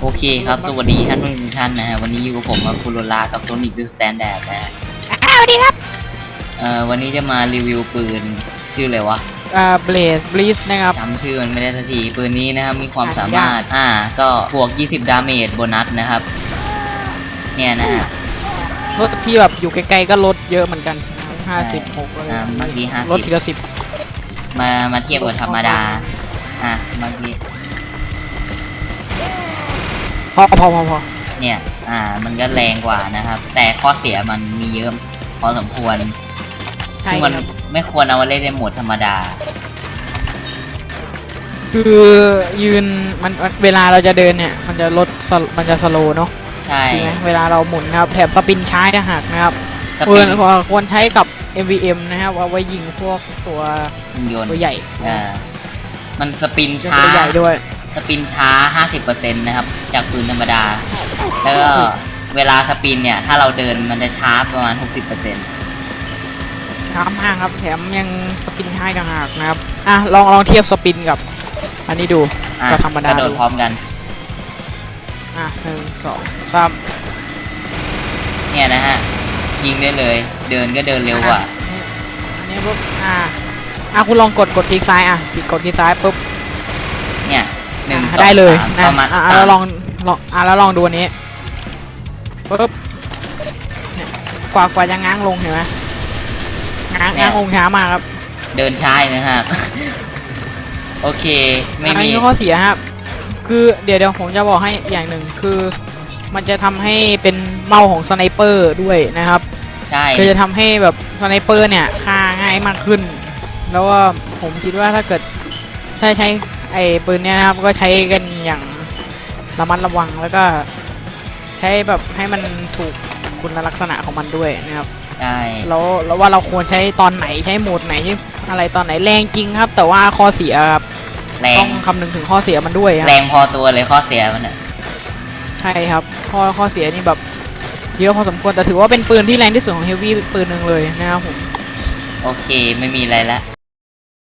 โอเคครับ สวัสดีท่านผู้ชมทุกท่านนะฮะวันนี้อยู่กับผมกับคุณโรลากับโซนิกดูสแตนดาร์ดนะฮะอ้าวสวัสดีครับ เอ่อวันนี้จะมารีวิวปืนชื่ออะไรวะอ่าเบลสบลิสนะครับ จำชื่อมันไม่ได้สักที ปืนนี้นะครับมีความอ่านสามารถ อ่า ก็บวก 20 ดาเมจโบนัสนะครับ เนี่ยนะฮะรถที่แบบอยู่ไกลๆก็ลดเยอะเหมือนกันห้าสิบหกอ่าบางที50ลดทีละสิบมามาเทียบกับธรรมดา อะบางทีพ อพอพอพอเนี่ย อ่า มันก็แรงกว่านะครับ แต่ข้อเสียมันมีเยอะพอสมควรใช่ซึ่งมันครับไม่ควรเอามาเล่นในโหมดธรรมดา คือยืนมันเวลาเราจะเดินเนี่ย มันจะลดสโลมันจะสโลว์เนาะใช่ใช่ไหมเวลาเราหมุนนะครับแถมสปินช้าจะหักนะครับสคปีวดรควรใช้กับ MVM นะครับเอาไว้ยิงพวกตัวหุ่นยนต์ตัวใหญ่อ่ามันสปินตัวช้าใหญ่ด้วย สปินช้า 50%นะครับ จากปืนธรรมดา แล้วก็เวลาสปินเนี่ย ถ้าเราเดินมันจะช้าประมาณ 60%ช้ามากครับแถมยังสปินช้าอีกต่างหากนะครับ อะ ลองลองเทียบสปินกับ อันนี้ดูอะก็ธรรมดากระโดดดูพร้อมกัน อะหนึ่งสองสามเนี่ยนะฮะ ยิงได้เลย เดินก็เดินเร็วกว่า อันนี้ปุ๊บอ่าอะคุณลองกดกดคลิกซ้ายอะคลิกกดคลิกซ้ายปุ๊บเนี่ย หนึ่งอะสองได้เลยสามนะประมาณอะสามแล้วลองลองอะแล้วลองดูอันนี้ปุ๊บเนี่ยกว่ากว่าจะง้างลงเห็นไหมง้างง้างลงช้ามากครับเดินช้านะฮะโอเค ไม่อันมี นี้ข้อเสียครับ คือเดี๋ยวเดี๋ยวผมจะบอกให้อย่างหนึ่งคือ มันจะทำให้เป็นเมาของสไนเปอร์ด้วยนะครับ ใช่ คือจะทำให้แบบสไนเปอร์เนี่ยฆ่าง่ายมากขึ้น แล้วก็ผมคิดว่าถ้าเกิดถ้าใช้ ไอ้ปืนเนี่ยนะครับก็ใช้กันอย่างระมัดระวังแล้วก็ใช้แบบให้มันถูกคุณลักษณะของมันด้วยนะครับใช่แล้วแล้วว่าเราควรใช้ตอนไหนใช้โหมดไหนอะไรตอนไหนแรงจริงครับ แต่ว่าข้อเสียครับแรต้องงคำนึงถึงข้อเสียมันด้วยคแรรับงพอตัวเลยข้อเสียมันอะใช่ครับข้อข้อเสียนี่แบบเยอะพอสมควรแต่ถือว่าเป็นปืนที่แรงที่สุดของเฮฟวี่ปืนหนึ่งเลยนะครับผมโอเคไม่มีอะไรละ